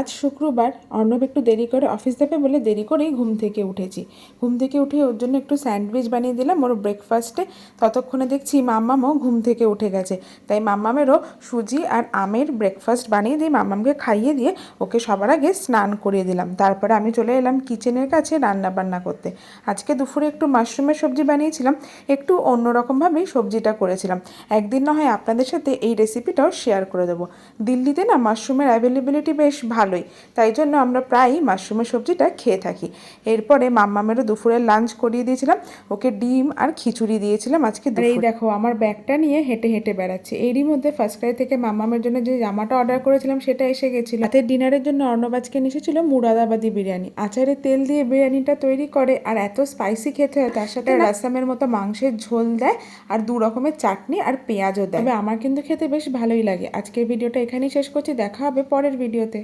আজ শুক্রবার অর্ণব একটু দেরি করে অফিস যাবে বলে দেরি করেই ঘুম থেকে উঠেছি। ঘুম থেকে উঠে ওর জন্য একটু স্যান্ডউইচ বানিয়ে দিলাম। ওর ব্রেকফাস্টে ততক্ষণে দেখছি মাম্মামও ঘুম থেকে উঠে গেছে। তাই মাম্মামেরও সুজি আর আমের ব্রেকফাস্ট বানিয়ে দিয়ে মাম্মামকে খাইয়ে দিয়ে ওকে সবার আগে স্নান করিয়ে দিলাম। তারপরে আমি চলে এলাম কিচেনের কাছে রান্না বান্না করতে। আজকে দুপুরে একটু মাশরুমের সবজি বানিয়েছিলাম। একটু অন্যরকমভাবেই সবজিটা করেছিলাম। একদিন না হয় আপনাদের সাথে এই রেসিপিটাও শেয়ার করে দেবো। দিল্লিতে না মাশরুমের অ্যাভেলেবিলিটি বেশ ভালোই। তাই জন্য আমরা প্রায়ই মাশরুমের সবজিটা খেয়ে থাকি। এরপরে মাম্মামেরও দুপুরের লাঞ্চ করিয়ে দিয়েছিলাম। ওকে ডিম আর খিচুড়ি দিয়েছিলাম আজকে এই দেখো আমার ব্যাগটা নিয়ে হেঁটে হেঁটে বেড়াচ্ছে। এরই মধ্যে ফার্স্ট ক্রাই থেকে মাম্মামের জন্য যে জামাটা অর্ডার করেছিলাম সেটা এসে গেছিল। রাতের ডিনারের জন্য অর্ণব আজকে নিয়ে এসেছিল মুরাদাবাদি বিরিয়ানি। আচারে তেল দিয়ে বিরিয়ানিটা তৈরি করে আর এত স্পাইসি খেতে হয় তার সাথে রাসামের মতো মাংসের ঝোল দেয় আর দু রকমের চাটনি আর পেঁয়াজও দেয়। তবে আমার কিন্তু খেতে বেশ ভালোই লাগে। আজকের ভিডিওটা এখানেই শেষ করছি। দেখা হবে পরের ভিডিওতে।